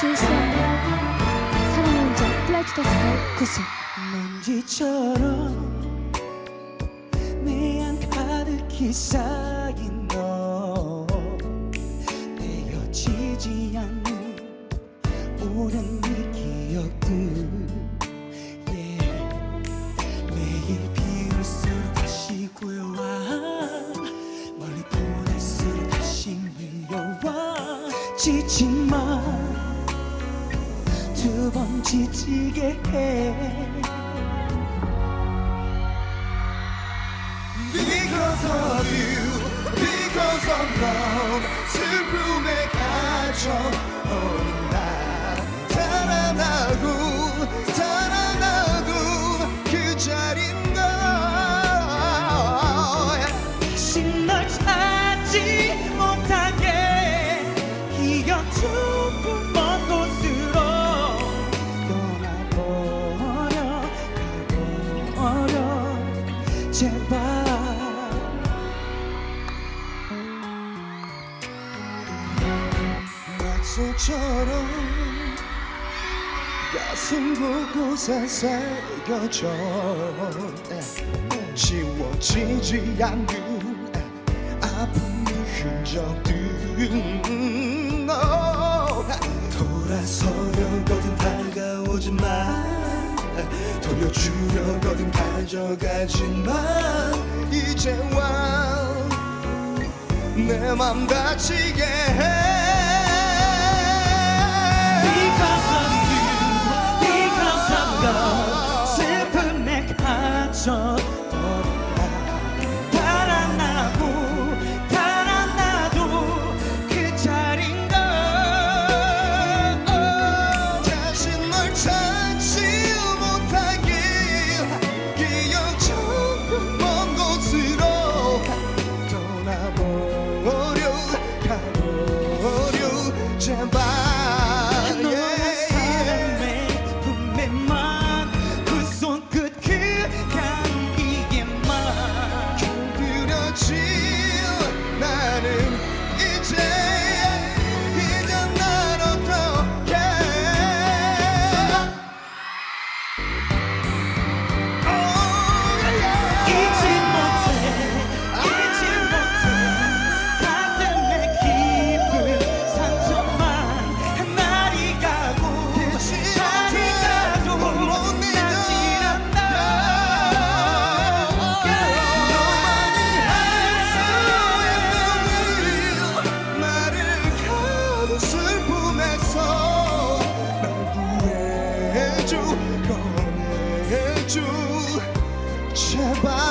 질서없는 사랑의 운전 플라이 투 더 스카이 구슬. 먼지처럼 내안 가득히 쌓인 너. 헤어지지 않는 오랜 이 기억들. yeah. 매일 비울수록 다시 고요와. 멀리 보낼수록 다시 밀려와. 지친 번 지치게 해. Because of 슬픔에 갇혀 어린 나 달아나고 달아나고 그 자리인 걸 다시 널 찾지 제발. 약속처럼 가슴 곳곳에 새겨져. 지워지지 않는 아픔의 흔적들. oh. 돌아서려거든 다가오지만 돌려주려거든 가져가지만 이제 와 내 맘 다치게 해 yeah. 잊 trzeba.